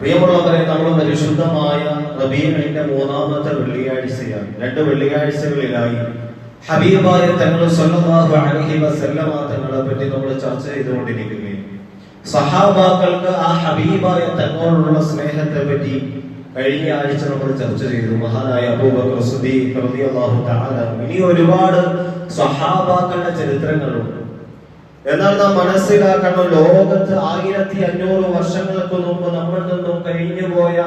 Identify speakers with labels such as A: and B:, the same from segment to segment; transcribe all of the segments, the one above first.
A: പ്രിയമുള്ളവരെ നമ്മൾ പരിശുദ്ധമായ റബീമിന്റെ മൂന്നാമത്തെ വെള്ളിയാഴ്ചയാണ്. രണ്ട് വെള്ളിയാഴ്ചകളിലായി ഹബീബായ അലൈഹി വസല്ലമ തങ്ങളെ പറ്റി നമ്മൾ ചർച്ച ചെയ്തുകൊണ്ടിരിക്കുകയും സഹാബാക്കൾക്ക് ആ ഹബീബായ തങ്ങളോടുള്ള സ്നേഹത്തെ പറ്റി കഴിഞ്ഞ ആഴ്ച നമ്മൾ ചർച്ച ചെയ്തു. മഹാനായ അബൂബക്കർ തആല. ഇനി ഒരുപാട് സഹാബാക്കളുടെ ചരിത്രങ്ങളുണ്ട്. എന്നാൽ നാം മനസ്സിലാക്കണം ലോകത്ത് ആയിരത്തി അഞ്ഞൂറ് വർഷങ്ങൾക്ക് മുമ്പ് നമ്മൾ നിന്നും കഴിഞ്ഞു പോയ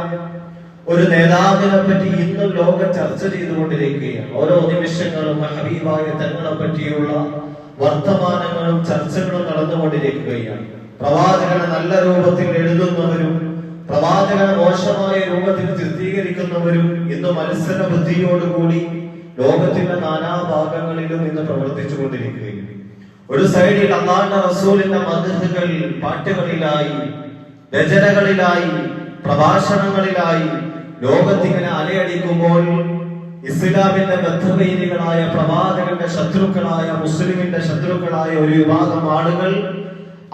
A: ഒരു നേതാവിനെ പറ്റി ഇന്നും ലോകം ചർച്ച ചെയ്തുകൊണ്ടിരിക്കുകയാണ്. ഓരോ നിമിഷങ്ങളും ഹബീബായ തങ്ങളെ പറ്റിയുള്ള വർത്തമാനങ്ങളും ചർച്ചകളും നടന്നുകൊണ്ടിരിക്കുകയാണ്. പ്രവാചകനെ നല്ല രൂപത്തിൽ എഴുതുന്നവരും പ്രവാചകനെ മോശമായ രൂപത്തിൽ ചിത്രീകരിക്കുന്നവരും ഇന്ന് മത്സര ബുദ്ധിയോടുകൂടി ലോകത്തിന്റെ നാനാഭാഗങ്ങളിലും ഇന്ന് പ്രവർത്തിച്ചു കൊണ്ടിരിക്കുകയാണ് ഒരു സൈഡിൽ അള്ളാഹുന്റെ റസൂലിന്റെ മധുഹകൾ പാട്ടുകളിലായി രചനകളിലായി പ്രഭാഷണങ്ങളിലായി ലോകത്തിങ്ങനെ അലയടിക്കുമ്പോൾ ഇസ്ലാമിന്റെ ബദ്ധവൈരികളായ പ്രവാചകന്റെ ശത്രുക്കളായ മുസ്ലിമിന്റെ ശത്രുക്കളായ ഒരു വിഭാഗം ആളുകൾ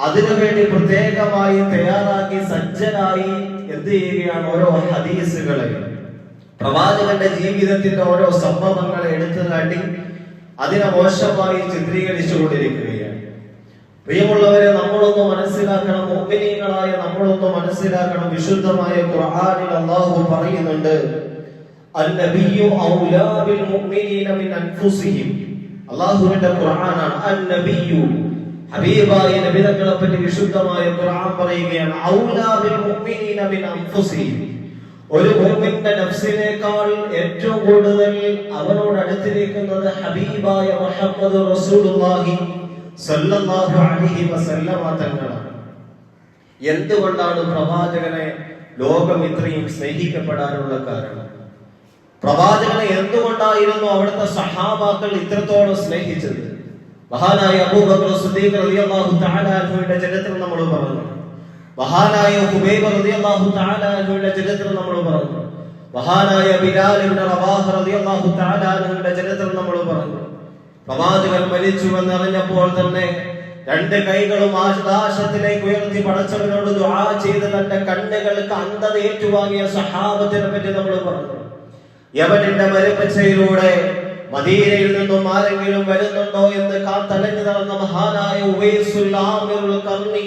A: അതിനുവേണ്ടി പ്രത്യേകമായി തയ്യാറാക്കി സജ്ജനായി എന്ത് ചെയ്യുകയാണ് ഓരോ ഹദീസുകളെ. പ്രവാചകന്റെ ജീവിതത്തിന്റെ ഓരോ സംഭവങ്ങളെ എടുത്തു കാട്ടി അതിനെ മോശമായി ചിത്രീകരിച്ചു കൊണ്ടിരിക്കുകയാണ് പ്രിയമുള്ളവരെ നമ്മളൊന്ന് മനസ്സിലാക്കണം മോഹിനീകളായ നമ്മളൊന്ന് മനസ്സിലാക്കണം. വിശുദ്ധമായ ഖുർആനിൽ അള്ളാഹു പറയുന്നുണ്ട് അള്ളാഹുവിന്റെ ഖുർആനാണ് അന്നബിയു ഹബീബായ നബി തങ്ങളെ പറ്റി വിശുദ്ധമായ ഖുർആൻ പറയുകയാണ് ഔലാബിൽ മുഅ്മിനീന മിൻ അൻഫുസിഹിം. ഒരു മുഅ്മിന്റെ നഫ്സിനേക്കാൾ ഏറ്റവും കൂടുതൽ അവനോട് അടുത്തിരിക്കുന്നത് ഹബീബായ മുഹമ്മദ് റസൂലുള്ളാഹി സല്ലല്ലാഹു അലൈഹി വസല്ലമ തങ്ങളാണ്. എന്തുകൊണ്ടാണ് പ്രവാചകനെ ലോകം ഇത്രയും സ്നേഹിക്കപ്പെടാനുള്ള കാരണം? പ്രവാചകനെ എന്തുകൊണ്ടായിരുന്നു അവിടുത്തെ സഹാബാക്കൾ ഇത്രത്തോളം സ്നേഹിച്ചത്? മഹാനായ അബൂബക്കർ സിദ്ദീഖ് റളിയല്ലാഹു തആല അൻഹുവിന്റെ ചരിത്രം നമ്മൾ പറഞ്ഞു. മഹാനായ ഹുബൈബ് റളിയല്ലാഹു തആല അൻഹുവിന്റെ ചരിത്രം നമ്മൾ പറഞ്ഞു. മഹാനായ ബിലാൽ ഇബ്നു റളിയല്ലാഹു തആല അൻഹുവിന്റെ ചരിത്രം നമ്മൾ പറഞ്ഞു. പ്രവാചകൻ മരിച്ചു എന്നറിഞ്ഞപ്പോൾ തന്നെ രണ്ട് കൈകളും ആകാശത്തിലേക്ക് ഉയർത്തി പടച്ചവനോട് ദുആ ചെയ്ത് തന്റെ കണ്ണുകൾക്ക് അന്ധത ഏറ്റുവാങ്ങിയ സഹാബത്തിനെ പറ്റി നമ്മൾ പറഞ്ഞു. യമനിന്റെ മരുപ്പച്ചയിലൂടെ മദീനയിൽ നിന്നും ആരെങ്കിലും വരുന്നുണ്ടോ എന്ന് കാത്തലഞ്ഞു നടന്ന മഹാനായ ഉവൈസുൽ ആമിറുൽ കർണി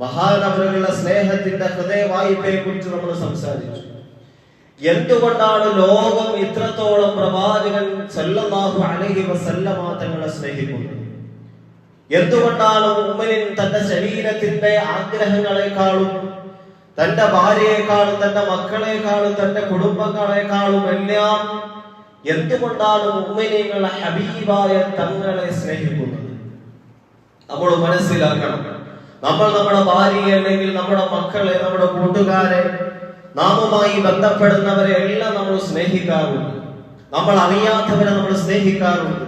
A: മഹാനവരുടെ സ്നേഹത്തിന്റെ ഹൃദയ വായ്പയെ കുറിച്ച് നമ്മൾ സംസാരിച്ചു. എന്തുകൊണ്ടാണ് ലോകം ഇത്രത്തോളം പ്രവാചകൻ സല്ലല്ലാഹു അലൈഹി വസല്ലമ തങ്ങളെ സ്നേഹിക്കുന്നത്? എന്തുകൊണ്ടാണ് ഉമ്മനിൻ തന്റെ ശരീരത്തിന്റെ ആഗ്രഹങ്ങളെക്കാളും തന്റെ ഭാര്യയെക്കാളും തന്റെ മക്കളെക്കാളും തന്റെ കുടുംബങ്ങളെക്കാളും എല്ലാം എന്തുകൊണ്ടാണ് ഉമ്മനിങ്ങളെ ഹബീബായ തങ്ങളെ സ്നേഹിക്കുന്നത്? നമ്മൾ മനസ്സിലാക്കണം. നമ്മൾ നമ്മുടെ ഭാര്യയെ അല്ലെങ്കിൽ നമ്മുടെ മക്കളെ നമ്മുടെ കൂട്ടുകാരെ നാമുമായി ബന്ധപ്പെടുന്നവരെ എല്ലാം നമ്മൾ സ്നേഹിക്കാറുണ്ട്. നമ്മൾ അറിയാത്തവരെ നമ്മൾ സ്നേഹിക്കാറുണ്ട്.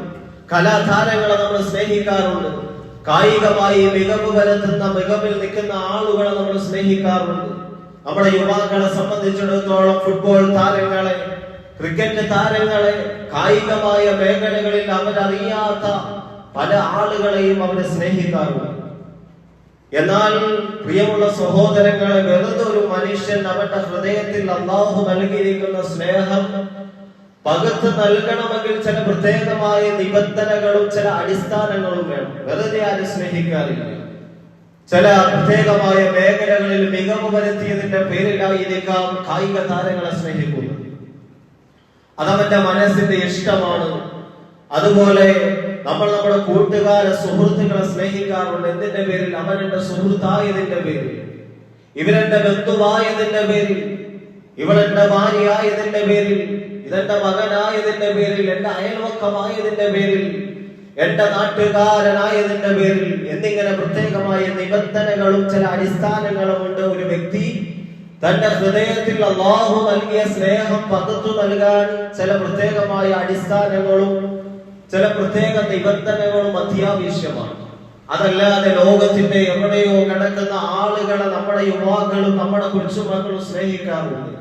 A: കലാതാരങ്ങളെ നമ്മൾ സ്നേഹിക്കാറുണ്ട്. കായികമായി മികവ് വരുത്തുന്ന മികവിൽ നിൽക്കുന്ന ആളുകളെ നമ്മൾ സ്നേഹിക്കാറുണ്ട്. നമ്മുടെ യുവാക്കളെ സംബന്ധിച്ചിടത്തോളം ഫുട്ബോൾ താരങ്ങളെ ക്രിക്കറ്റ് താരങ്ങളെ കായികമായ മേഖലകളിൽ അവരറിയാത്ത പല ആളുകളെയും അവരെ സ്നേഹിക്കാറുണ്ട്. എന്നാൽ പ്രിയമുള്ള സഹോദരങ്ങളെ വെറുതെ ഒരു മനുഷ്യൻ അവന്റെ ഹൃദയത്തിൽ അള്ളാഹു നൽകിയിരിക്കുന്ന സ്നേഹം പകർത്ത് നൽകണമെങ്കിൽ ചില പ്രത്യേകമായ നിബന്ധനകളും ചില അടിസ്ഥാനങ്ങളും വേണം. വെറുതെ ആരും സ്നേഹിക്കാറില്ല. ചില പ്രത്യേകമായ മേഖലകളിൽ മികവ് വരുത്തിയതിന്റെ പേരിലായിരിക്കാം കായിക താരങ്ങളെ സ്നേഹിക്കുന്നത്. അതവന്റെ മനസ്സിന്റെ ഇഷ്ടമാണ്. അതുപോലെ നമ്മൾ നമ്മുടെ കൂട്ടുകാരെ സുഹൃത്തുക്കളെ സ്നേഹിക്കാറുണ്ട്. എന്തിന്റെ പേരിൽ? അവൻ എന്റെ സുഹൃത്തായതിന്റെ പേരിൽ. ഇവരെന്റെ ബന്ധുവായതിന്റെ പേരിൽ. ഇവളെന്റെ ഭാര്യയായതിന്റെ പേരിൽ. ഇതെന്റെ മകനായതിന്റെ പേരിൽ. എന്റെ അയൽവക്കമായതിന്റെ പേരിൽ. എന്റെ നാട്ടുകാരനായതിന്റെ പേരിൽ. എന്നിങ്ങനെ പ്രത്യേകമായ നിബന്ധനകളും ചില അടിസ്ഥാനങ്ങളും ഉണ്ട്. ഒരു വ്യക്തി തന്റെ ഹൃദയത്തിൽ അള്ളാഹു നൽകിയ സ്നേഹം പകർത്തു നൽകാൻ ചില പ്രത്യേകമായ അടിസ്ഥാനങ്ങളും ചില പ്രത്യേക നിബന്ധനകളും അത്യാവശ്യമാണ്. അതല്ലാതെ ലോകത്തിന്റെ എവിടെയോ കിടക്കുന്ന ആളുകളെ നമ്മുടെ യുവാക്കളും നമ്മുടെ കുറിച്ചുമക്കളും സ്നേഹിക്കാറുണ്ട്.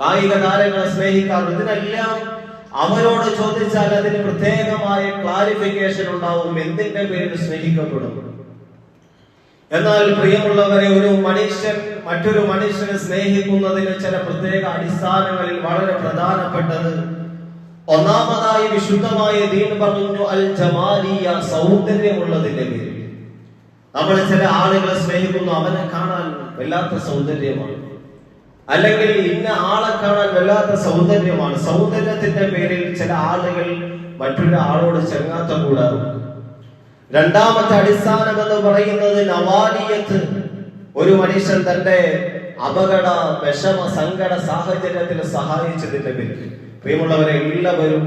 A: കായിക താരങ്ങളെ സ്നേഹിക്കാറുണ്ട്. ഇതിനെല്ലാം അവരോട് ചോദിച്ചാൽ അതിന് പ്രത്യേകമായ ക്ലാരിഫിക്കേഷൻ ഉണ്ടാവും എന്തിന്റെ പേരിൽ സ്നേഹിക്കപ്പെടും. എന്നാൽ പ്രിയമുള്ളവരെ ഒരു മനുഷ്യൻ മറ്റൊരു മനുഷ്യനെ സ്നേഹിക്കുന്നതിന് ചില പ്രത്യേക അടിസ്ഥാനങ്ങളിൽ വളരെ പ്രധാനപ്പെട്ടത് ഒന്നാമതായി വിശുദ്ധമായ ദീൻ പറഞ്ഞു അൽ ജമാലിയ സൗന്ദര്യമുള്ളതിന്റെ പേര് നമ്മൾ ചില ആളുകളെ സ്നേഹിക്കുന്നു അവനെ കാണാൻ വല്ലാത്ത സൗന്ദര്യമാണ്. അല്ലെങ്കിൽ ഇന്ന ആളെ കാണാൻ വല്ലാത്ത സൗന്ദര്യമാണ്. സൗന്ദര്യത്തിന്റെ പേരിൽ ചില ആളുകൾ മറ്റൊരാളോട് ചെങ്ങാത്ത കൂടാറുണ്ട്. രണ്ടാമത്തെ അടിസ്ഥാനം എന്ന് പറയുന്നത് നവാലിയത്ത്. ഒരു മനുഷ്യൻ തന്റെ അപകട വിഷമ സങ്കട സാഹചര്യത്തിൽ സഹായിച്ചതിന്റെ പേരിൽ പ്രിയമുള്ളവരെ എല്ലാവരും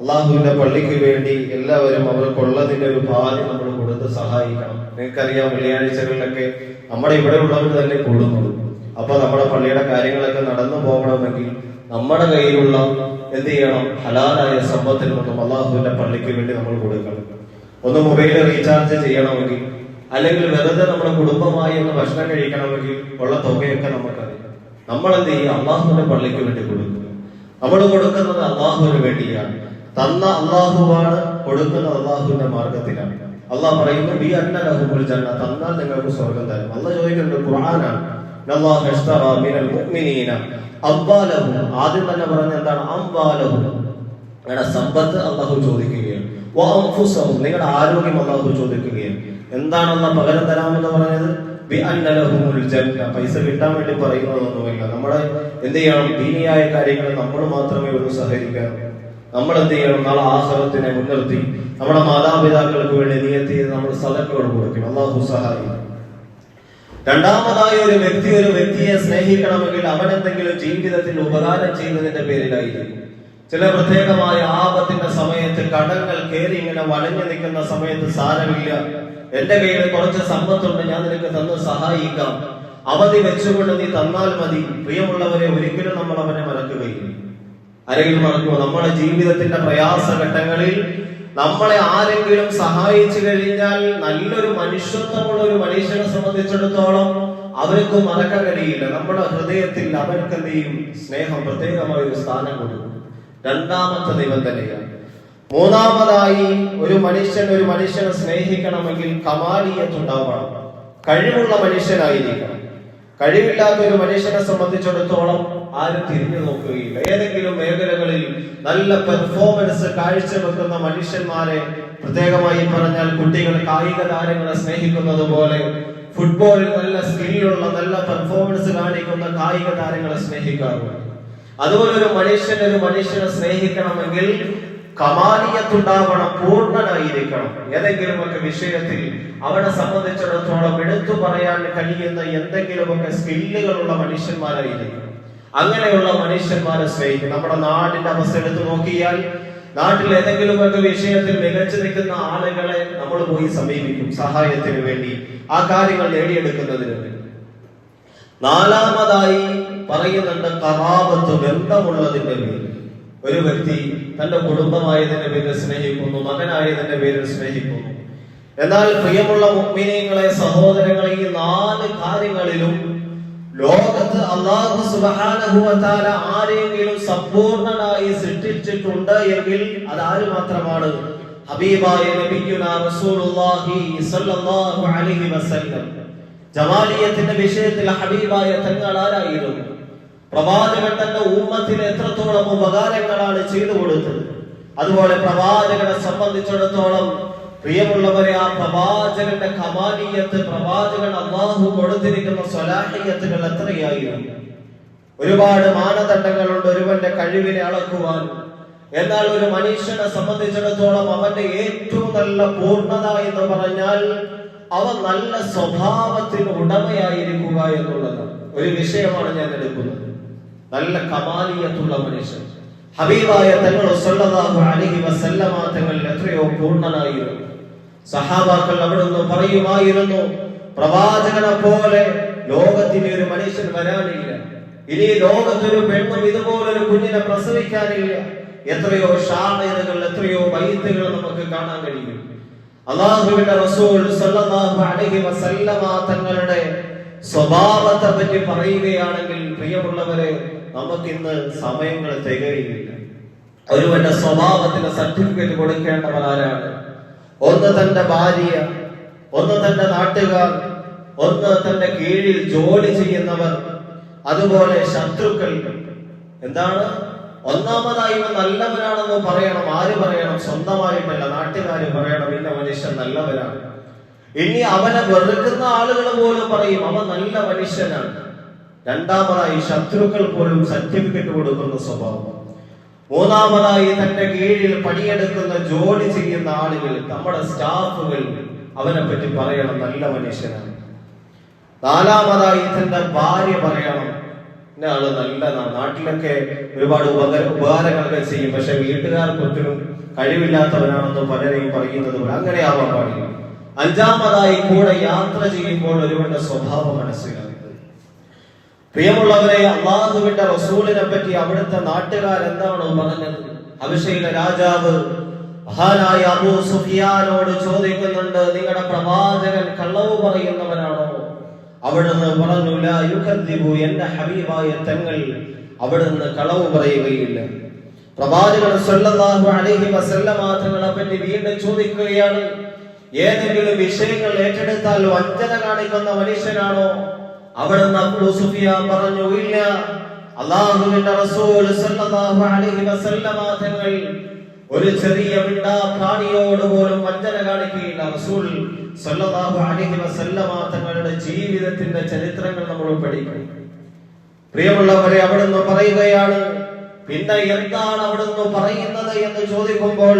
A: അള്ളാഹുവിന്റെ പള്ളിക്ക് വേണ്ടി എല്ലാവരും അവർക്കുള്ളതിന്റെ ഒരു ഭാഗ്യം നമ്മൾ കൊടുത്ത് സഹായിക്കണം. നിങ്ങൾക്കറിയാം വെള്ളിയാഴ്ചകളിലൊക്കെ നമ്മുടെ ഇവിടെ ഉള്ളവർ തന്നെ കൂടുന്നുള്ളൂ അപ്പൊ നമ്മുടെ പള്ളിയുടെ കാര്യങ്ങളൊക്കെ നടന്നു പോകണമെങ്കിൽ നമ്മുടെ കയ്യിലുള്ള എന്ത് ചെയ്യണം? ഹലാലായ സമ്പത്തിൽ നിന്നും അള്ളാഹുവിന്റെ പള്ളിക്ക് വേണ്ടി നമ്മൾ കൊടുക്കണം. ഒന്ന് മൊബൈൽ റീചാർജ് ചെയ്യണമെങ്കിൽ അല്ലെങ്കിൽ വെറുതെ നമ്മുടെ കുടുംബമായി ഒന്ന് ഭക്ഷണം കഴിക്കണമെങ്കിൽ ഉള്ള തുകയൊക്കെ നമുക്കറിയാം. നമ്മൾ എന്ത് ചെയ്യും? അള്ളാഹുവിന്റെ പള്ളിക്ക് വേണ്ടി കൊടുക്കുക നമ്മൾ കൊടുക്കുന്നത് അള്ളാഹുവിന് വേണ്ടിയാണ്. തന്ന അള്ളാഹുവാണ് കൊടുക്കുന്നത് അള്ളാഹുവിന്റെ മാർഗത്തിലാണ്. അള്ളാഹ് പറയുന്നു ബി അന്നലഹുൽ ജന്ന തന്നാൽ നിങ്ങൾക്ക് സ്വർഗം തരും. അള്ളാഹ് ചോദിക്കുന്നുണ്ട് ഖുർആനാണ്? മിനൽ മുഅ്മിനീന അബ്ബാലഹു. ആദ്യം തന്നെ പറഞ്ഞ എന്താണ്? നിങ്ങളുടെ സമ്പത്ത് അള്ളാഹു ചോദിക്കുകയാണ്. നിങ്ങളുടെ ആരോഗ്യം അള്ളാഹു ചോദിക്കുകയാണ്. എന്താണ് അള്ളാഹ് പകരം തരാമെന്ന് പറഞ്ഞത്? പൈസ കിട്ടാൻ വേണ്ടി പറയുന്നതൊന്നുമില്ല നമ്മുടെ എന്ത് ചെയ്യണം? ദീനിയായ കാര്യങ്ങൾ നമ്മൾ മാത്രമേ ഉള്ളൂ സഹകരിക്കാൻ നമ്മൾ എന്ത് ചെയ്യണം? നാളെ ആഹ്റത്തിനെ മുൻനിർത്തി നമ്മുടെ മാതാപിതാക്കൾക്ക് വേണ്ടി നിയത്തി നമ്മൾ സദക്കോട് കൊടുക്കണം. അള്ളാഹു സഹായി രണ്ടാമതായി ഒരു വ്യക്തി ഒരു വ്യക്തിയെ സ്നേഹിക്കണമെങ്കിൽ അവൻ എന്തെങ്കിലും ജീവിതത്തിൽ ഉപകാരം ചെയ്യുന്നതിന്റെ പേരിലായിരിക്കും. ചില പ്രത്യേകമായ ആപത്തിന്റെ സമയത്ത് കടങ്ങൾ കയറി ഇങ്ങനെ വലഞ്ഞു നിൽക്കുന്ന സമയത്ത് സാരമില്ല. എന്റെ കയ്യിൽ കുറച്ച് സമ്പത്തുണ്ട് ഞാൻ നിനക്ക് തന്ന് സഹായിക്കാം. അവധി വെച്ചുകൊണ്ട് നീ തന്നാൽ മതി. പ്രിയമുള്ളവരെ ഒരിക്കലും നമ്മൾ അവനെ മറക്കുകയില്ല. ആരെങ്കിലും മറക്കുമോ നമ്മുടെ ജീവിതത്തിന്റെ പ്രയാസ ഘട്ടങ്ങളിൽ നമ്മളെ ആരെങ്കിലും സഹായിച്ചു കഴിഞ്ഞാൽ നല്ലൊരു മനുഷ്യത്വമുള്ള ഒരു മനുഷ്യനെ സംബന്ധിച്ചിടത്തോളം അവർക്ക് മറക്കാൻ കഴിയില്ല. നമ്മുടെ ഹൃദയത്തിൽ അവർക്ക് സ്നേഹം പ്രത്യേകമായ ഒരു സ്ഥാനം കൊടുക്കും. രണ്ടാമത്തെ നിബന്ധനയാണ് മൂന്നാമതായി ഒരു മനുഷ്യൻ ഒരു മനുഷ്യനെ സ്നേഹിക്കണമെങ്കിൽ കമാലിയത്തുണ്ടാവണം കഴിവുള്ള മനുഷ്യനായിരിക്കണം. കഴിവില്ലാത്ത ഒരു മനുഷ്യനെ സംബന്ധിച്ചിടത്തോളം ആരും തിരിഞ്ഞു നോക്കുകയില്ല. ഏതെങ്കിലും മേഖലകളിൽ നല്ല പെർഫോമൻസ് കാഴ്ചവെക്കുന്ന മനുഷ്യന്മാരെ പ്രത്യേകമായി പറഞ്ഞാൽ കുട്ടികൾ കായിക താരങ്ങളെ സ്നേഹിക്കുന്നത് പോലെ ഫുട്ബോളിൽ നല്ല സ്കില്ലുള്ള നല്ല പെർഫോമൻസ് കാണിക്കുന്ന കായിക താരങ്ങളെ സ്നേഹിക്കാറുണ്ട്. അതുപോലെ ഒരു മനുഷ്യൻ ഒരു മനുഷ്യനെ സ്നേഹിക്കണമെങ്കിൽ കമാലിയത്തുണ്ടാവണം പൂർണനായിരിക്കണം. ഏതെങ്കിലുമൊക്കെ വിഷയത്തിൽ അവനെ സംബന്ധിച്ചിടത്തോളം എടുത്തു പറയാൻ കഴിയുന്ന എന്തെങ്കിലുമൊക്കെ സ്കില്ലുകളുള്ള മനുഷ്യന്മാരായിരിക്കും അങ്ങനെയുള്ള മനുഷ്യന്മാരെ സ്നേഹിക്കും നമ്മുടെ നാടിന്റെ അവസ്ഥ എടുത്തു നോക്കിയാൽ നാട്ടിൽ ഏതെങ്കിലുമൊക്കെ വിഷയത്തിൽ മികച്ചു നിൽക്കുന്ന ആളുകളെ നമ്മൾ പോയി സമീപിക്കും സഹായത്തിന് വേണ്ടി ആ കാര്യങ്ങൾ നേടിയെടുക്കുന്നതിന് വേണ്ടി. നാലാമതായി പറയുന്നുണ്ട് കറാപത്ത് ബന്ധമുള്ളതിന്റെ പേര് ഒരു വ്യക്തി തന്റെ കുടുംബമായതിന്റെ പേരിൽ സ്നേഹിക്കുന്നു മകനായതിന്റെ പേരിൽ സ്നേഹിക്കുന്നു. എന്നാൽ പ്രിയമുള്ള മുഗ്മിനീങ്ങളെ സഹോദരങ്ങളെ ഈ നാല് കാര്യങ്ങളിലും ലോകത്ത് അള്ളാഹു സുബാനുഭവത്താല ആരെങ്കിലും സമ്പൂർണനായി സൃഷ്ടിച്ചിട്ടുണ്ട് എങ്കിൽ അതാര് മാത്രമാണ്? ഹബീബായ റസൂലുള്ളാഹി അലൈഹി വസല്ലം. ജമാലിയത്തിന്റെ വിഷയത്തിൽ ഹബീബായ തങ്ങൾ ആരായിരുന്നു? പ്രവാചകൻ തന്റെ ഉമ്മത്തിന് എത്രത്തോളം ഉപകാരങ്ങളാണ് ചെയ്തു കൊടുത്തത്. അതുപോലെ പ്രവാചകനെ സംബന്ധിച്ചിടത്തോളം പ്രിയമുള്ളവരെ ആ പ്രവാചകന്റെ കമാനീയത്ത് പ്രവാചകൻ അള്ളാഹു കൊടുത്തിരിക്കുന്ന സ്വലാഹിയത്തുകൾ എത്രയായിരുന്നു? ഒരുപാട് മാനദണ്ഡങ്ങളുണ്ട് ഒരുവന്റെ കഴിവിനെ അളക്കുവാൻ. എന്നാൽ ഒരു മനുഷ്യനെ സംബന്ധിച്ചിടത്തോളം അവന്റെ ഏറ്റവും നല്ല പൂർണത എന്ന് പറഞ്ഞാൽ അവൻ നല്ല സ്വഭാവത്തിന് ഉടമയായിരിക്കുക എന്നുള്ളത് ഒരു വിഷയമാണ് ഞാൻ എടുക്കുന്നത്. നല്ല കമാലിയത്തുള്ള മനുഷ്യൻ. ഹബീബായ തങ്ങൾ അലൈഹി വസല്ലമ തങ്ങൾ എത്രയോ പൂർണനായിരുന്നു. സഹാബാക്കൾ അവിടുന്ന് പറയുമായിരുന്നു പ്രവാചകനെ പോലെ ലോകത്തിന് ഒരു മനുഷ്യൻ വരാനില്ല. ഇനി ലോകത്തൊരു പെണ്ണും ഇതുപോലൊരു കുഞ്ഞിനെ പ്രസവിക്കാനില്ല. എത്രയോ ഷാഹിറുകൾ എത്രയോ ബൈത്തുകൾ നമുക്ക് കാണാൻ കഴിയും. അള്ളാഹുവിന്റെ റസൂൽ അലൈഹി വസല്ലമ തങ്ങളുടെ സ്വഭാവത്തെ പറ്റി പറയുകയാണെങ്കിൽ പ്രിയമുള്ളവരെ നമുക്കിന്ന് സമയങ്ങൾ തികയില്ല ഒരുവന്റെ സ്വഭാവത്തിന് സർട്ടിഫിക്കറ്റ് കൊടുക്കേണ്ടവർ ആരാണ്? ഒന്ന് തന്റെ ഭാര്യ ഒന്ന് തന്റെ നാട്ടുകാർ ഒന്ന് തന്റെ കീഴിൽ ജോലി ചെയ്യുന്നവർ അതുപോലെ ശത്രുക്കൾ. എന്താണ്? ഒന്നാമതായി ഇവൻ നല്ലവനാണെന്ന് പറയണം. ആര് പറയണം? സ്വന്തമായിട്ടല്ല. നാട്ടുകാര് പറയണം. ഇന്ന മനുഷ്യൻ നല്ലവനാണ്. ഇനി അവനെ വെറുക്കുന്ന ആളുകൾ പോലും പറയും അവൻ നല്ല മനുഷ്യനാണ്. രണ്ടാമതായി ശത്രുക്കൾ പോലും സർട്ടിഫിക്കറ്റ് കൊടുക്കുന്ന സ്വഭാവം. മൂന്നാമതായി തന്റെ കീഴിൽ പണിയെടുക്കുന്ന ജോലി ചെയ്യുന്ന ആളുകൾ നമ്മുടെ സ്റ്റാഫുകൾ അവനെ പറ്റി പറയണം നല്ല മനുഷ്യനാണ്. നാലാമതായി തന്റെ ഭാര്യ പറയണം ആൾ നല്ലതാണ് നാട്ടിലൊക്കെ ഒരുപാട് ഉപകാര ഉപകാരങ്ങളൊക്കെ ചെയ്യും പക്ഷെ വീട്ടുകാർക്ക് ഒത്തിനും കഴിവില്ലാത്തവനാണെന്ന് പലരെയും പറയുന്നത് പോലെ അങ്ങനെ ആവാൻ പാടില്ല. അഞ്ചാമതായി കൂടെ യാത്ര ചെയ്യുമ്പോൾ ഒരുവന്റെ സ്വഭാവം മനസ്സിലാക്കുന്നത് പ്രിയമുള്ളവരെ അള്ളാഹുവിന്റെ റസൂലിനെ പറ്റി അവിടുത്തെ നാട്ടുകാർ എന്താണ് പറഞ്ഞത്? അഭിഷേക രാജാവ് മഹാനായ അബൂ സുഫിയാനോട് ചോദിക്കുന്നുണ്ട് നിങ്ങളുടെ പ്രവാചകൻ കള്ളവ് പറയുന്നവനാണോ? അവിടുന്ന് പറഞ്ഞു ലാ യുകദ്ദിബു എന്റെ ഹബീബായ തങ്ങൾ അവിടുന്ന് കളവ് പറയുകയില്ല. പ്രവാചകൻ സല്ലല്ലാഹു അലൈഹി വസല്ലമ തങ്ങളെ പറ്റി വീണ്ടും ചോദിക്കുകയാണ് ഏതെങ്കിലും വിഷയങ്ങൾ ഏറ്റെടുത്താൽ വഞ്ചന കാണിക്കുന്ന മനുഷ്യനാണോ? അവിടുന്ന് സുഫിയ പറഞ്ഞു ഇല്ല അള്ളാഹുവിന്റെ റസൂൽ സല്ലല്ലാഹു അലൈഹി വസല്ലമ തങ്ങൾ ഒരു ചെറിയ മിണ്ടാ പ്രാണിയോട് പോലും വഞ്ചന കാണിക്കുകയില്ല. റസൂൽ സല്ലല്ലാഹു അലൈഹി വസല്ലമ തങ്ങളുടെ ജീവിതത്തിന്റെ ചരിത്രങ്ങൾ നമ്മൾ പഠിക്കണം പ്രിയമുള്ളവരെ അവിടുന്ന് പറയുകയാണ് പിന്നെ എന്താണ് അവിടുന്ന് പറയുന്നത് എന്ന് ചോദിക്കുമ്പോൾ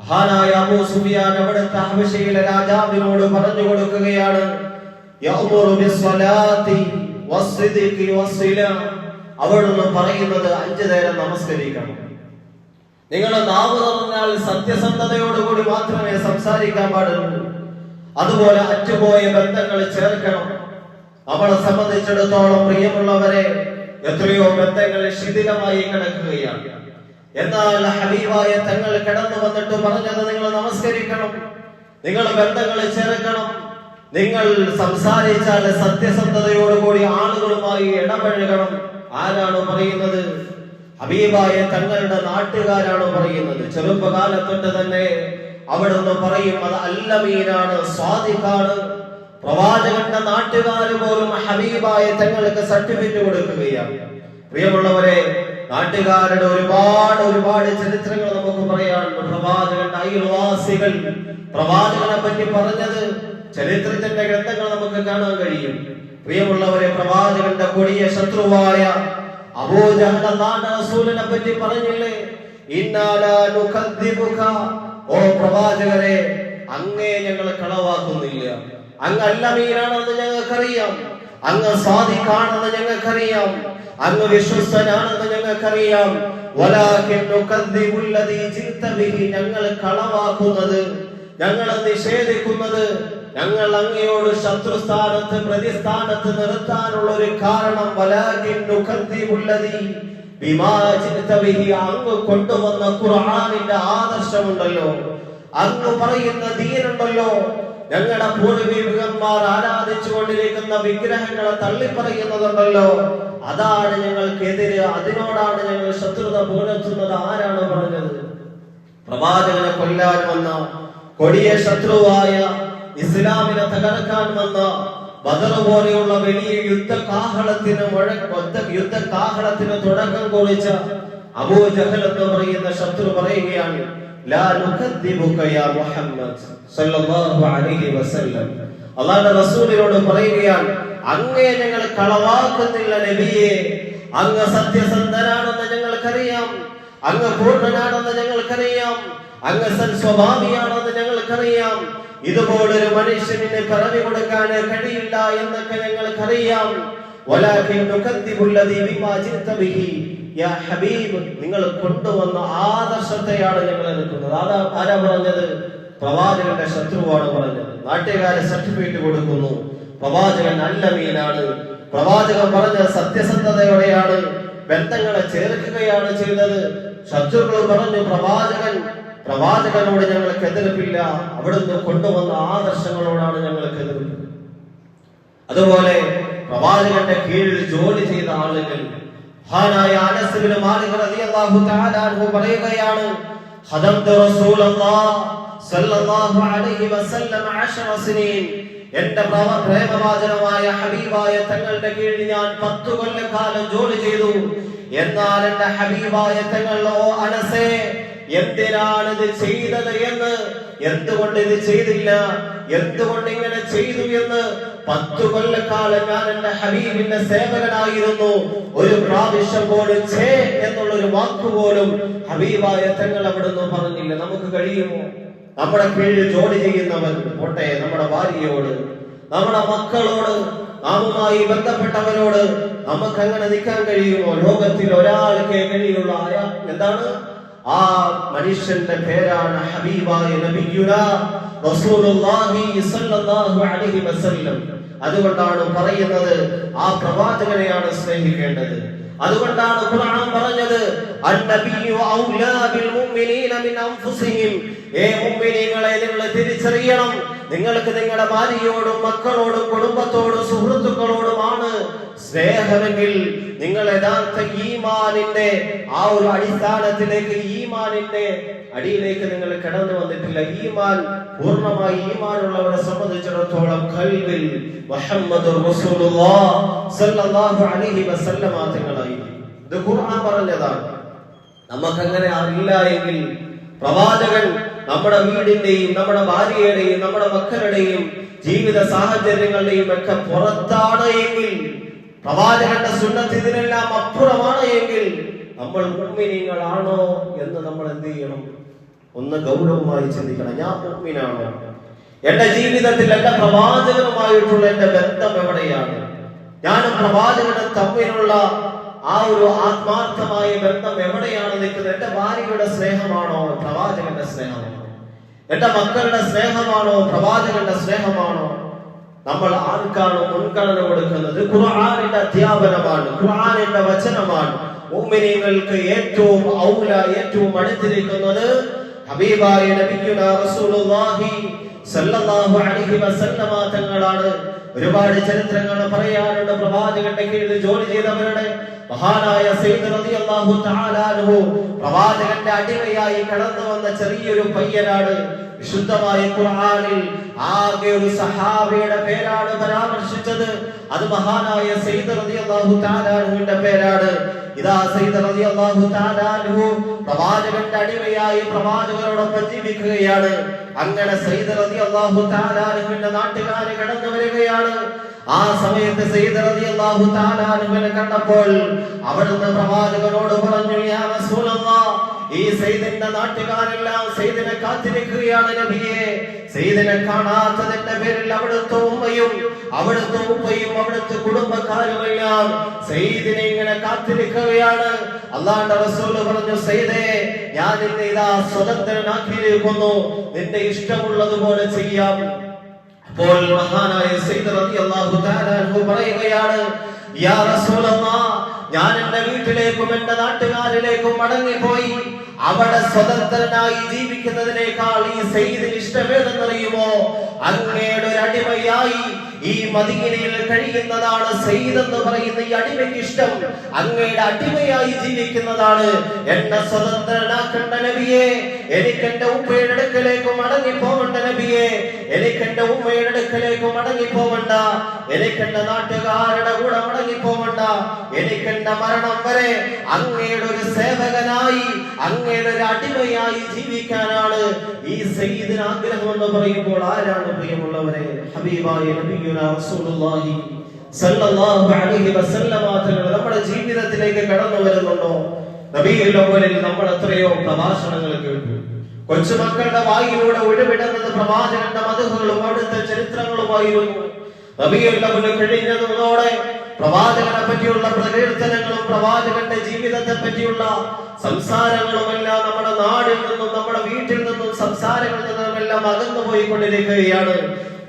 A: മഹാനായ അബൂ സുഫിയാൻ അവിടുത്തെ ആവശ്യയിലെ രാജാവിനോട് പറഞ്ഞു കൊടുക്കുകയാണ് യഅ്മുറു ബിസ്സലാത്തി വസ്സിദ്ഖി വസ്സലാം. അവിടുന്ന് പറയുന്നത് അഞ്ചു നേരം നമസ്കരിക്കണം. നിങ്ങളുടെ നാവ് തുറന്നാൽ സത്യസന്ധതയോടുകൂടി മാത്രമേ സംസാരിക്കാൻ പാടുള്ളൂ. അതുപോലെ അറ്റുപോയ ബന്ധങ്ങൾ ചേർക്കണം. അവളെ സംബന്ധിച്ചിടത്തോളം പ്രിയമുള്ളവരെ എത്രയോ ബന്ധങ്ങൾ ശിഥിലമായി കിടക്കുകയാണ്. എന്നാൽ ഹബീബായ തങ്ങൾ കിടന്നു വന്നിട്ട് പറഞ്ഞത് നിങ്ങൾ നമസ്കരിക്കണം. നിങ്ങൾ ബന്ധങ്ങൾ ചേർക്കണം. നിങ്ങൾ സംസാരിച്ചാൽ സത്യസന്ധതയോടുകൂടി ആളുകളുമായി ഇടപഴകണം. ആരാണ് പറയുന്നത്? ഹബീബായ തങ്ങളുടെ നാട്ടുകാരാണ് പറയുന്നത്? ചെറുപ്പകാലത്തൊട്ട് തന്നെ അവിടുന്ന് പറയും അത് അല്ലമീനാണ് സ്വാദിഖാണ്. പ്രവാചകന്റെ നാട്ടുകാർ പോലും ഹബീബായ തങ്ങൾക്ക് സർട്ടിഫിക്കറ്റ് കൊടുക്കുകയാണ്. പ്രിയമുള്ളവരെ നാട്ടുകാരുടെ ഒരുപാട് ഒരുപാട് ചരിത്രങ്ങൾ നമുക്ക് പറയാനുണ്ട്. പ്രവാചകന്റെ അയൽവാസികൾ പ്രവാചകനെ പറ്റി പറഞ്ഞത് ചരിത്രത്തിന്റെ ഗ്രന്ഥങ്ങൾ നമുക്ക് കാണാൻ കഴിയും. പ്രിയമുള്ളവരെ പ്രവാചകന്റെ കൊടിയ ശത്രുവായ അബൂജഹൽ റസൂലിനെ പറ്റി പറഞ്ഞില്ലേ? ഓ പ്രവാചകരെ അങ്ങേ ഞങ്ങൾ കളവാക്കുന്നില്ല. അങ്ങ് അല്ലമീനാണെന്ന് ഞങ്ങൾക്കറിയാം. അങ്ങ് സാധിക്കാണെന്ന് ഞങ്ങൾക്കറിയാം. അങ്ങ് വിശ്വസ്തനാണെന്ന് ഞങ്ങൾക്കറിയാം. ഞങ്ങൾ കളവാക്കുന്നത് ഞങ്ങൾ നിഷേധിക്കുന്നത് ഞങ്ങൾ അങ്ങയോട് ശത്രുസ്ഥാനത്ത് പ്രതിസ്ഥാനത്ത് നിർത്താനുള്ള ഒരു കാരണം അങ്ങ് കൊണ്ടുവന്ന ഖുർആനിന്റെ ആദർശമുണ്ടല്ലോ. അങ്ങ് പറയുന്ന ദീനുണ്ടല്ലോ. ഞങ്ങളുടെ പൂർവികന്മാർ ആരാധിച്ചു കൊണ്ടിരിക്കുന്ന വിഗ്രഹങ്ങളെ തള്ളിപ്പറയുന്നതുണ്ടല്ലോ. അതാണ് ഞങ്ങൾക്കെതിരെ അതിനോടാണ് ഞങ്ങൾ ശത്രുത പുലർത്തുന്നത് ആരാണ് പറഞ്ഞത്? പ്രവാചകനെ കൊല്ലാൻ വന്ന കൊടിയ ശത്രുവായ ഇസ്ലാമിനെ തകർക്കാൻ വന്ന ബദർ പോലെയുള്ള വലിയ യുദ്ധ കാഹളത്തിന് യുദ്ധ- കാഹളത്തിന് തുടക്കം കുറിച്ച അബൂ ജഹൽ എന്ന് പറയുന്ന ശത്രു പറയുകയാണ് അല്ലാഹുവിന്റെ റസൂലിനോട് പറയുകയാണ് അങ്ങേ ഞങ്ങൾ കളവാക്കുന്നില്ല നബിയെ അങ്ങ് സത്യസന്ധനാണെന്ന് ഞങ്ങൾക്കറിയാം അങ്ങ് പൂർണനാണെന്ന് ഞങ്ങൾക്കറിയാം അങ്ങ് സൽസ്വഭാവിയാണെന്ന് ഞങ്ങൾക്കറിയാം ഇതുപോലൊരു മനുഷ്യന് പറഞ്ഞു കൊടുക്കാൻ കഴിയില്ല എന്നൊക്കെ ഞങ്ങൾക്കറിയാം. ഹബീബ് നിങ്ങൾ കൊണ്ടുവന്ന ആദർശത്തെയാണ് ഞങ്ങൾ എടുക്കുന്നത്. അതാ ആരാ പറഞ്ഞത്? പ്രവാചകന്റെ ശത്രുവാണ് പറഞ്ഞത്. നാട്ടുകാരെ സർട്ടിഫിക്കറ്റ് കൊടുക്കുന്നു. പ്രവാചകൻ നല്ല മീനാണ്. പ്രവാചകൻ പറഞ്ഞ സത്യസന്ധതയോടെയാണ് ബന്ധങ്ങളെ ചേർക്കുകയാണ് ചെയ്തത്. ശത്രുക്കൾ പറഞ്ഞു പ്രവാചകൻ പ്രവാചകനോട് ഞങ്ങൾക്ക് എതിർപ്പില്ല. അവിടുന്ന് കൊണ്ടുവന്ന ആദർശങ്ങളോടാണ് ഞങ്ങൾക്ക് എതിർപ്പ്. അതുപോലെ പ്രവാചകന്റെ കീഴിൽ ജോലി ചെയ്ത ആളുകൾ പറയുകയാണ് ഖദംതു സല്ലല്ലാഹു അലൈഹി വസല്ലം 10 സിനീൻ. എന്റെ പ്രേമവാചനമായ ഹബീബായ തങ്ങളുടെ കീഴിൽ ഞാൻ പത്തു കൊല്ലക്കാലം ജോലി ചെയ്തു. എന്നാൽ എന്റെ ഹബീബായ തങ്ങളോ അനസേ എന്തിനാണ് ഇത് ചെയ്തത് എന്ന്? എന്തുകൊണ്ട് ഇത് ചെയ്തില്ല? എന്തുകൊണ്ട് ഇങ്ങനെ ചെയ്തു എന്ന്? പത്തു കൊല്ലക്കാലം ഞാൻ എന്റെ ഹബീബിന്റെ സേവകനായിരുന്നു. ഒരു പ്രാവശ്യം പോലും ഛേ എന്നുള്ള ഒരു വാക്കുപോലും ഹബീബായ തങ്ങൾ അവിടുന്ന് പറഞ്ഞില്ല. നമുക്ക് കഴിയുമോ? നമ്മുടെ കീഴിൽ ജോലി ചെയ്യുന്നവൻ പോട്ടെ നമ്മുടെ ഭാര്യയോട് നമ്മുടെ മക്കളോട് നാമുമായി ബന്ധപ്പെട്ടവരോട് നമുക്ക് അങ്ങനെ നിൽക്കാൻ കഴിയുമോ? ലോകത്തിൽ ഒരാൾക്കേ കഴിയുള്ള. ആയ എന്താണ്? ആ മനുഷ്യന്റെ പേരാണ് ഹബീബായ നബിയുന റസൂലുള്ളാഹി സ്വല്ലല്ലാഹു അലൈഹി വസല്ലം. അതുകൊണ്ടാണ് പറയുന്നത് ആ പ്രവാചകനെയാണ് സ്നേഹിക്കേണ്ടത്. അതുകൊണ്ടാണ് ഖുർആൻ പറഞ്ഞത് അന്നബിയു ഔലാ ബിൽ മുഅ്മിനീന മിൻ അൻഫുസിഹിം. ഏ മുഅ്മിനീങ്ങളെ നിങ്ങൾ തിരിച്ചറിയണം. നിങ്ങൾക്ക് നിങ്ങളുടെ ഭാര്യയോടും മക്കളോടും കുടുംബത്തോടും സുഹൃത്തുക്കളോടുമാണ് സ്നേഹമെങ്കിൽ നിങ്ങൾ യഥാർത്ഥ ഈമാനിന്റെ ആ ഒരു അടിസ്ഥാനത്തിലേക്ക് ഈമാനിന്റെ അടിയിലേക്ക് നിങ്ങൾ കടന്നു വന്നിട്ടില്ല. ഈമാൻ പൂർണമായി ഈമാനുള്ളവരെ സംബന്ധിച്ചിടത്തോളം കൽവിൽ മുഹമ്മദ് അലൈഹി വസല്ലമ തങ്ങളായി. ഇത് ഖുർആൻ പറഞ്ഞതാണ്. നമുക്കങ്ങനെ അറിയില്ല എങ്കിൽ പ്രവാചകൻ നമ്മുടെ വീടിന്റെയും നമ്മുടെ ഭാര്യയുടെയും നമ്മുടെ മക്കളുടെയും ജീവിത സാഹചര്യങ്ങളുടെയും ഒക്കെ പുറത്താണ് എങ്കിൽ പ്രവാചകന്റെ സുന്നത്ത് ഇതിനെല്ലാം അപ്പുറമാണ് എങ്കിൽ നമ്മൾ മുഗ്മിനീങ്ങളാണോ എന്ന് നമ്മൾ എന്ത് ചെയ്യണം? ഒന്ന് ഗൗരവമായി ചിന്തിക്കണം. ഞാൻ മുഗ്മിനാണോ. എന്റെ ജീവിതത്തിൽ എന്റെ പ്രവാചകനുമായിട്ടുള്ള എന്റെ ബന്ധം എവിടെയാണ്? ഞാനും പ്രവാചകനും തമ്മിലുള്ള ആ ഒരു ആത്മാർത്ഥമായ ബന്ധം എവിടെയാണ് നിൽക്കുന്നത്? എന്റെ ഭാര്യയുടെ സ്നേഹമാണോ? പ്രവാചകന്റെ സ്നേഹമാണോ? എന്റെ മക്കളുടെ സ്നേഹമാണോ? പ്രവാചകന്റെ സ്നേഹമാണോ? നമ്മൾ ആർക്കാണ് മുൻഗണന കൊടുക്കുന്നത്? ഖുർആാനിന്റെ അധ്യാപനമാണ് ഖുർആാനിന്റെ വചനമാണ്. മുഅ്മിനീങ്ങൾക്ക് ഏറ്റവും ഔല ഏറ്റവും അടുത്തിരിക്കുന്നത് ഹബീബായ നബിയുന റസൂലുള്ളാഹി സല്ലല്ലാഹു അലൈഹി വസല്ലമ തങ്ങളാണ് ഒരുപാട് ചരിത്രങ്ങൾ പറയാനുള്ള പ്രവാചകന്റെ കീഴിൽ ജോലി ചെയ്തവരുടെ മഹാനായ സയ്യിദ് റളിയല്ലാഹു തആല അൻഹു പ്രവാചകന്റെ അടിമയായി കടന്നു വന്ന ചെറിയൊരു പയ്യനാണ് വിശുദ്ധമായ ഖുർആനിൽ ആകെ ഒരു സഹാബിയുടെ പേരാണ് പരാമർശിച്ചത്. അത് മഹാനായ സയ്യിദ് റളിയല്ലാഹു തആല അൻഹുവിന്റെ പേരാണ്. ഇതാ സയ്യിദ് റളിയല്ലാഹു തആല അൻഹു പ്രവാചകന്റെ അടിമയായി പ്രവാചകരോടൊപ്പം ജീവിക്കുകയാണ്. അങ്ങനെ സയ്യിദ് റളിയല്ലാഹു തആല അൻഹുവിന്റെ നാട്ടുകാരെ കടന്നു വരികയാണ്. ആ സമയത്ത് സയ്യിദ് റളിയല്ലാഹു തആല അൻഹുവിനെ കണ്ടപ്പോൾ അവിടുന്ന് പ്രവാചകനോട് പറഞ്ഞു യാ റസൂലല്ലാഹ് ഈ സയ്യിദിന്റെ നാട്ടുകാരെല്ലാം സയ്യിദിനെ കാത്തിരിക്കുകയാണ് നബിയെ. സയ്യിദിനെ കാണാത്തതിന്റെ പേരിൽ അവിടുത്തെ ഉമ്മയും അവിടുത്തെ ഉപ്പയും അവിടുത്തെ കുടുംബക്കാരുമെല്ലാം സയ്യിദിനെ ഇങ്ങനെ കാത്തിരിക്കുകയാണ്. അള്ളാന്റെ റസൂൽ പറഞ്ഞു സയ്യിദേ ഞാൻ നിന്നെ ഇതാ സ്വതന്ത്രനാക്കിയിരിക്കുന്നു. നിന്റെ ഇഷ്ടമുള്ളതുപോലെ ചെയ്യാം. അപ്പോൾ മഹാനായ സയ്യിദ് റളിയല്ലാഹു തആല പറയുകയാണ് യാ റസൂലല്ലാഹ് ഞാൻ എന്റെ വീട്ടിലേക്കും എന്റെ നാട്ടുകാരിലേക്കും മടങ്ങിപ്പോയി. അവിടെ സ്വതന്ത്രനായി ജീവിക്കുന്നതിനേക്കാൾ ഈ സയ്യിദിന് ഇഷ്ടമേതെന്നറിയുമോ അങ്ങയുടെ ഒരു അടിമയായി ഈ മദീനയിൽ കഴിയുന്നതാണ് സയ്യിദ് എന്ന് പറയുന്ന ഈ അടിമയ്ക്ക് ഇഷ്ടം അങ്ങയുടെ അടിമയായി ജീവിക്കുന്നതാണ് എന്നെ സ്വതന്ത്രനാക്കേണ്ട നബിയെ എനിക്ക് എന്റെ ഉമ്മയുടെ അടുക്കലേക്ക് മടങ്ങി പോകണ്ട നബിയെ എനിക്ക് എന്റെ ഉമ്മയുടെ അടുക്കലേക്ക് മടങ്ങി പോവണ്ട എനിക്ക് എന്റെ നാട്ടുകാരുടെ കൂടെ മടങ്ങി പോവണ്ട എനിക്ക് എന്റെ മരണം വരെ അങ്ങയുടെ ഒരു സേവകനായി അങ്ങയുടെ ഒരു അടിമയായി ജീവിക്കാനാണ് ഈ സയ്യിദിന് ആഗ്രഹം എന്ന് പറയുമ്പോൾ ആരാണ് പ്രിയമുള്ളവരെ? ഹബീബായ നബിയുന റസൂലുള്ളാഹി സല്ലല്ലാഹു അലൈഹി വസല്ലമ തങ്ങൾ നമ്മുടെ ജീവിതത്തിലേക്ക് കടന്നു വരുന്നുണ്ടോ? നബിയുടെ മുന്നിൽ നമ്മൾ എത്രയോ പ്രഭാഷണങ്ങൾ കേട്ടു. കൊച്ചുമക്കളുടെ വായിലൂടെ ഒഴിവിടുന്നത് പ്രവാചകന്റെ മധുഹകളും അവിടുത്തെ ചരിത്രങ്ങളുമായിരുന്നു. മുന്നിൽ കഴിഞ്ഞതോടെ പ്രവാചകനെ പറ്റിയുള്ള പ്രകീർത്തനങ്ങളും പ്രവാചകന്റെ ജീവിതത്തെ പറ്റിയുള്ള സംസാരങ്ങളും സംസാരങ്ങളുമെല്ലാം നമ്മുടെ നാടിൽ നിന്നും നമ്മുടെ വീട്ടിൽ നിന്നും സംസാരങ്ങളിൽ നിന്നും എല്ലാം അകന്നു പോയിക്കൊണ്ടിരിക്കുകയാണ്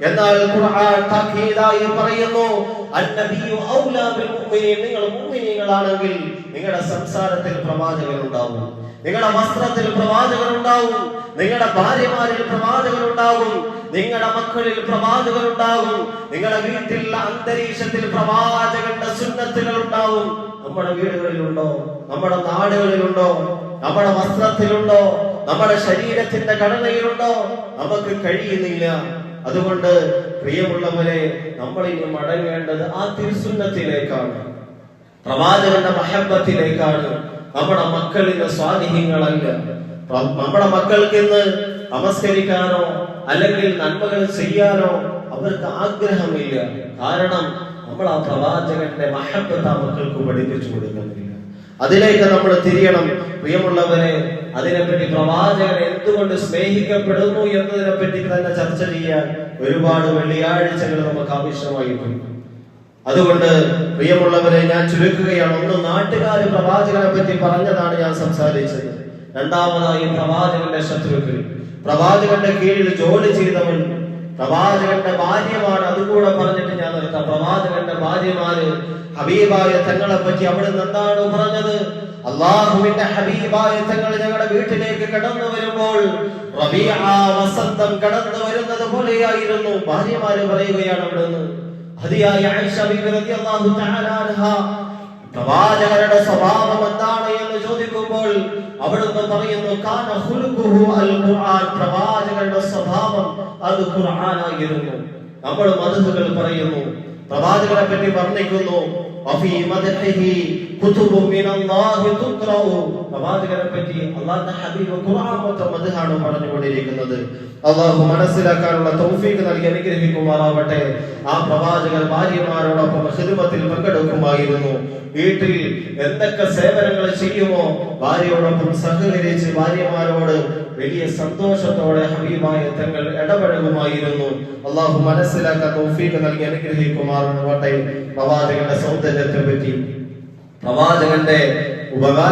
A: എന്നാൽ ഖുർആൻ തഖീദായി പറയുന്നു അന്നബിയു ഔലാ ബിൽ മുഅ്മിനീൻ. നിങ്ങൾ മുഅ്മിനീങ്ങളാണെങ്കിൽ നിങ്ങളുടെ സംസാരത്തിൽ പ്രവാചകൻ ഉണ്ടാവും നിങ്ങളുടെ വസ്ത്രത്തിൽ പ്രവാചകൻ ഉണ്ടാവും നിങ്ങളുടെ ഭാര്യമാരിൽ പ്രവാചകൻ ഉണ്ടാകും നിങ്ങളുടെ മക്കളിൽ പ്രവാചകൻ ഉണ്ടാകും നിങ്ങളുടെ വീട്ടിലുള്ള അന്തരീക്ഷത്തിൽ പ്രവാചകന്റെ സുന്നത്തുകൾ ഉണ്ടാവും. നമ്മുടെ വീടുകളിലുണ്ടോ? നമ്മുടെ നാടുകളിലുണ്ടോ? നമ്മുടെ വസ്ത്രത്തിലുണ്ടോ? നമ്മുടെ ശരീരത്തിന്റെ ഘടനയിലുണ്ടോ? നമുക്ക് കഴിയുന്നില്ല. അതുകൊണ്ട് പ്രിയമുള്ളവരെ നമ്മൾ ഇനി മടങ്ങേണ്ടത് ആ തിരുസുന്നത്തിലേക്കാണ്. പ്രവാചകന്റെ മഹബത്തിലേക്കാണ്. നമ്മുടെ മക്കളിന്റെ സ്വാധീനങ്ങളല്ല. നമ്മുടെ മക്കൾക്ക് ഇന്ന് നമസ്കരിക്കാനോ അല്ലെങ്കിൽ നന്മകൾ ചെയ്യാനോ അവർക്ക് ആഗ്രഹമില്ല. കാരണം നമ്മൾ ആ പ്രവാചകന്റെ മഹബത്ത് ആ മക്കൾക്ക് പഠിപ്പിച്ചു കൊടുക്കുന്നില്ല. അതിലേക്ക് നമ്മൾ തിരിയണം. പ്രിയമുള്ളവരെ അതിനെപ്പറ്റി പ്രവാചകൻ എന്തുകൊണ്ട് സ്നേഹിക്കപ്പെടുന്നു എന്നതിനെ പറ്റി തന്നെ ചർച്ച ചെയ്യാൻ ഒരുപാട് വെള്ളിയാഴ്ചകൾ നമുക്ക് ആവശ്യമായിട്ടുണ്ട്. അതുകൊണ്ട് പ്രിയമുള്ളവരെ ഞാൻ ചുരുക്കുകയാണ്. ഒന്ന് നാട്ടുകാർ പ്രവാചകനെ പറ്റി പറഞ്ഞതാണ് ഞാൻ സംസാരിച്ചത്. രണ്ടാമതായി പ്രവാചകന്റെ ശത്രുക്കൾ. പ്രവാചകന്റെ കീഴിൽ ജോലി ചെയ്തവൻ പ്രവാചകന്റെ ഭാര്യമാണ്. അതുകൂടെ പറഞ്ഞിട്ട് ഞാൻ നിർത്താം. പ്രവാചകന്റെ ഭാര്യമാര് ഹബീബായ തങ്ങളെ പറ്റി അവിടെ എന്താണ് പറഞ്ഞത്? അള്ളാഹുവിന്റെ ഹബീബായ തങ്ങൾ ഞങ്ങളുടെ വീട്ടിലേക്ക് കടന്നു വരുമ്പോൾ വസന്തം കടന്നു വരുന്നത് പോലെയായിരുന്നു. ഭാര്യമാര് പറയുകയാണ് അവിടെ നിന്ന് അൻഹ പ്രവാചകരുടെ സ്വഭാവം എന്താണ് എന്ന് ചോദിക്കുമ്പോൾ അവിടുന്ന് പറയുന്നു കാന ഖുലുഖുഹു അൽ ഖുർആൻ പ്രവാചകരുടെ സ്വഭാവം അത് ഖുർആനായിരുന്നു. നമ്മൾ മദ്ഹുകൾ പറയുന്നു. പ്രവാചകരെ പറ്റി വർണിക്കുന്നു. വഫീ മദ്ഹിഹി കുതുബു മിനല്ലാഹി തുഖ്റഉ പ്രവാചകരെ പറ്റി അല്ലാഹുവിന്റെ ഹബീബ് ഖുർആൻ മൊത്തം മദ്ഹാണ് പറഞ്ഞുകൊണ്ടിരിക്കുന്നത്. അള്ളാഹു മനസ്സിലാക്കാനുള്ള തൗഫീഖ് നൽകി അനുഗ്രഹിക്കുമാറാവട്ടെ. ആ പ്രവാചകർ ഭാര്യമാരോടൊപ്പം ഹിദ്മത്തിൽ പങ്കെടുക്കുമായിരുന്നു. വീട്ടിൽ എന്തൊക്കെ സേവനങ്ങൾ ചെയ്യുമോ? ഭാര്യയോടൊപ്പം സഹകരിച്ച് ഭാര്യമാരോട് വലിയ സന്തോഷത്തോടെ ഹബീബായ തങ്ങൾ ഇടപഴകുമായിരുന്നു. അള്ളാഹു മനസ്സിലാക്കാൻ തൗഫീഖ് നൽകി അനുഗ്രഹിക്കുമാറാവട്ടെ. പ്രവാചകന്റെ സൗന്ദര്യത്തെ പറ്റി പ്രവാചകന്റെ ഉപകാര